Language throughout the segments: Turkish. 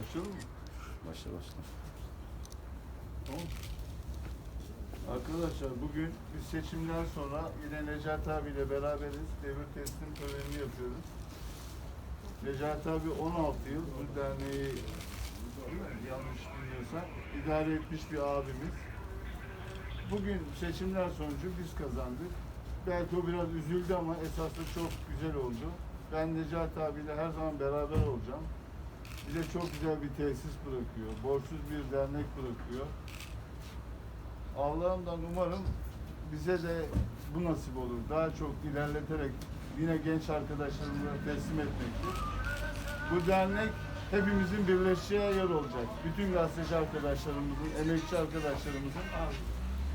Başlayalım mı? Başla başla. Tamam. Arkadaşlar bugün biz seçimden sonra yine Necati abiyle beraberiz. Devir teslim törenini yapıyoruz. Necati abi 16 yıl bu derneği yanlış bilmiyorsam idare etmiş bir abimiz. Bugün seçimler sonucu biz kazandık. Belki o biraz üzüldü ama esasında çok güzel oldu. Ben Necati abiyle her zaman beraber olacağım. Bize çok güzel bir tesis bırakıyor. Borçsuz bir dernek bırakıyor. Allah'ımdan umarım bize de bu nasip olur. Daha çok ilerleterek yine genç arkadaşlarımıza teslim etmektir. Bu dernek hepimizin birleşeceği yer olacak. Bütün gazeteci arkadaşlarımızın, emekçi arkadaşlarımızın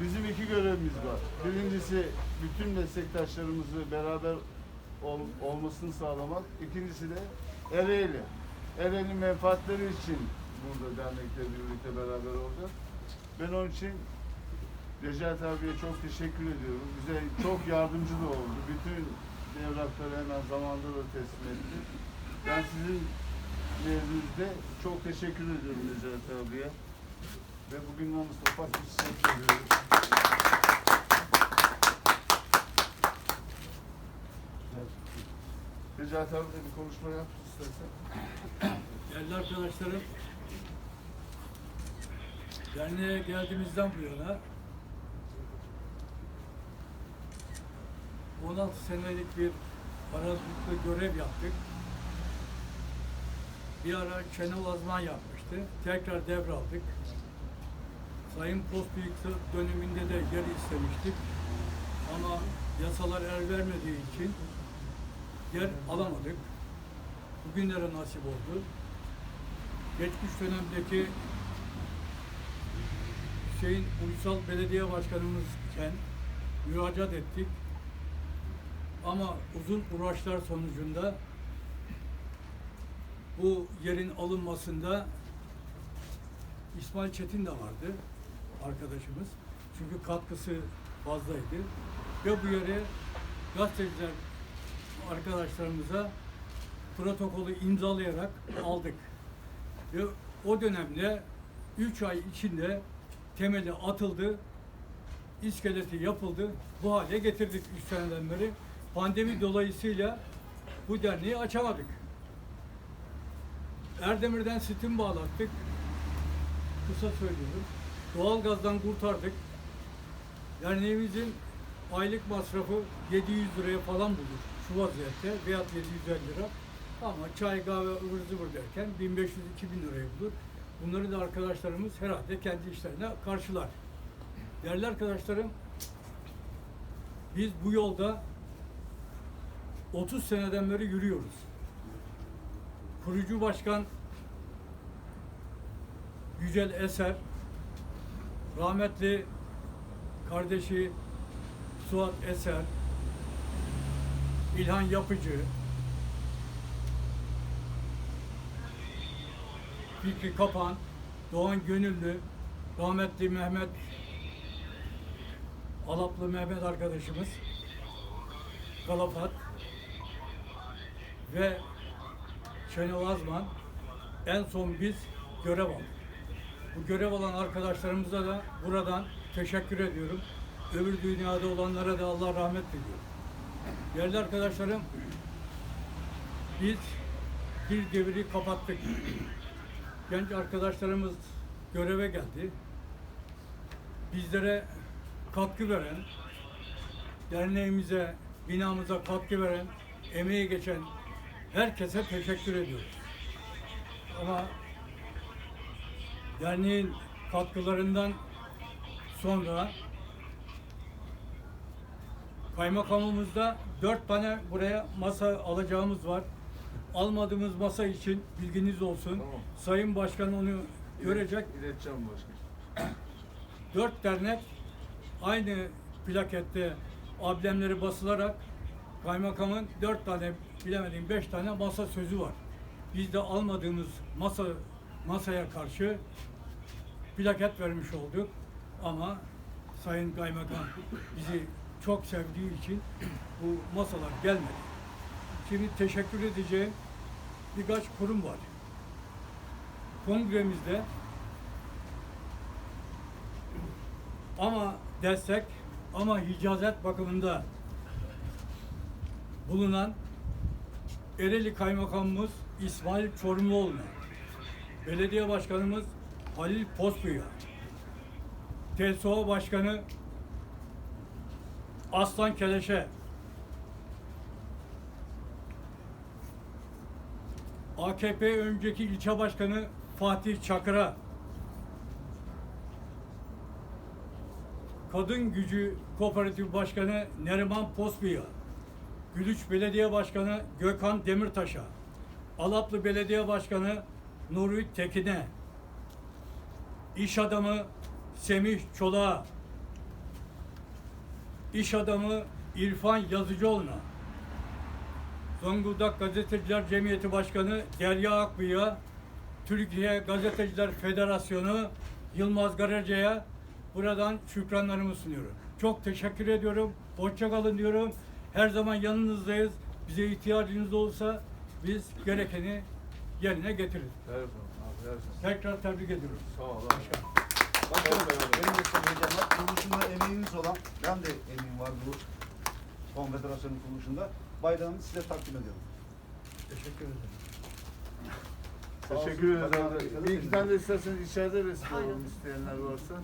bizim iki görevimiz var. Birincisi bütün meslektaşlarımızı beraber ol- olmasını sağlamak. İkincisi de Ereğli. Ereğli'nin menfaatleri için burada dernekle birlikte beraber olacağız. Ben onun için Recep abiye çok teşekkür ediyorum. Bize çok yardımcı da oldu. Bütün evrakları hemen zamanında da teslim etti. Ben sizin nezdinizde çok teşekkür ediyorum Recep abiye. Ve bugün de Mustafa teşekkür ediyoruz. Recep abi de bir konuşma yap istersen. Değerli arkadaşlarım, derneğe geldiğimizden bu yana 16 senelik bir arazlıklı görev yaptık. Bir ara Şenol Azman yapmıştı. Tekrar devraldık. Sayın Postbüyük döneminde de yer istemiştik. Ama yasalar el vermediği için yer alamadık. Bugünlere nasip oldu. Geçmiş dönemdeki Hüseyin Uysal Belediye Başkanımızken müracaat ettik. Ama uzun uğraşlar sonucunda bu yerin alınmasında İsmail Çetin de vardı arkadaşımız. Çünkü katkısı fazlaydı. Ve bu yere gazeteciler arkadaşlarımıza protokolü imzalayarak aldık. Ve o dönemde 3 ay içinde temeli atıldı, iskeleti yapıldı. Bu hale getirdik 3 seneden beri. Pandemi dolayısıyla bu derneği açamadık. Erdemir'den sitim bağlattık. Kısa söylüyorum. Doğalgazdan kurtardık. Derneğimizin aylık masrafı 700 liraya falan bulur şu vaziyette veya 750 lira. Ama çay, kahve, ıvır zıvır derken 1500-2000 liraya bulur. Bunları da arkadaşlarımız herhalde kendi işlerine karşılar. Değerli arkadaşlarım, biz bu yolda 30 seneden beri yürüyoruz. Kurucu başkan Yücel Eser, rahmetli kardeşi Suat Eser, İlhan Yapıcı, Fikri Kapan, Doğan Gönüllü, rahmetli Mehmet Alaplı Mehmet arkadaşımız, Kalafat ve Şenol Azman en son biz görev aldık. Bu görev alan arkadaşlarımıza da buradan teşekkür ediyorum. Öbür dünyada olanlara da Allah rahmet diliyor. Değerli arkadaşlarım, biz bir devri kapattık. Genç arkadaşlarımız göreve geldi. Bizlere katkı veren, derneğimize, binamıza katkı veren, emeği geçen herkese teşekkür ediyoruz. Ama derneğin katkılarından sonra kaymakamımızda dört tane buraya masa alacağımız var. Almadığımız masa için bilginiz olsun. Tamam. Sayın Başkan onu görecek. İleteceğim başkanım. Dört dernek aynı plakette amblemleri basılarak kaymakamın dört tane bilemediğim beş tane masa sözü var. Biz de almadığımız masa masaya karşı plaket vermiş olduk. Ama Sayın Kaymakam bizi çok sevdiği için bu masalar gelmedi. Şimdi teşekkür edeceğim birkaç kurum var. kongremizde ama destek ama icazet bakımında bulunan Ereğli Kaymakamımız İsmail Çorumluoğlu'na, Belediye Başkanımız Halil Pospuy'a, TSO Başkanı Aslan Keleş'e, AKP önceki ilçe başkanı Fatih Çakır'a, Kadın Gücü Kooperatif Başkanı Neriman Pospuy'a, Gülüç Belediye Başkanı Gökhan Demirtaş'a, Alaplı Belediye Başkanı Nuri Tekin'e, iş adamı Semih Çolak'a, iş adamı İrfan Yazıcıoğlu'na, Zonguldak Gazeteciler Cemiyeti Başkanı Derya Akbıy'a, Türkiye Gazeteciler Federasyonu Yılmaz Garaca'ya buradan şükranlarımı sunuyorum. Çok teşekkür ediyorum. Hoşça kalın diyorum. Her zaman yanınızdayız. Bize ihtiyacınız olursa biz gerekeni yerine getiririz. Her zaman abi her zaman. Tekrar tebrik ediyorum. Sağ ol abi. Başkanım benim de söyleyeceğim var. Kuruluşunda emeğiniz olan, ben de emeğim var bu konfederasyonun kuruluşunda. Bayrağını size takdim ediyorum. Teşekkür ederim. Teşekkür ederiz. Bir iki tane de isterseniz içeride resim alalım isteyenler varsa.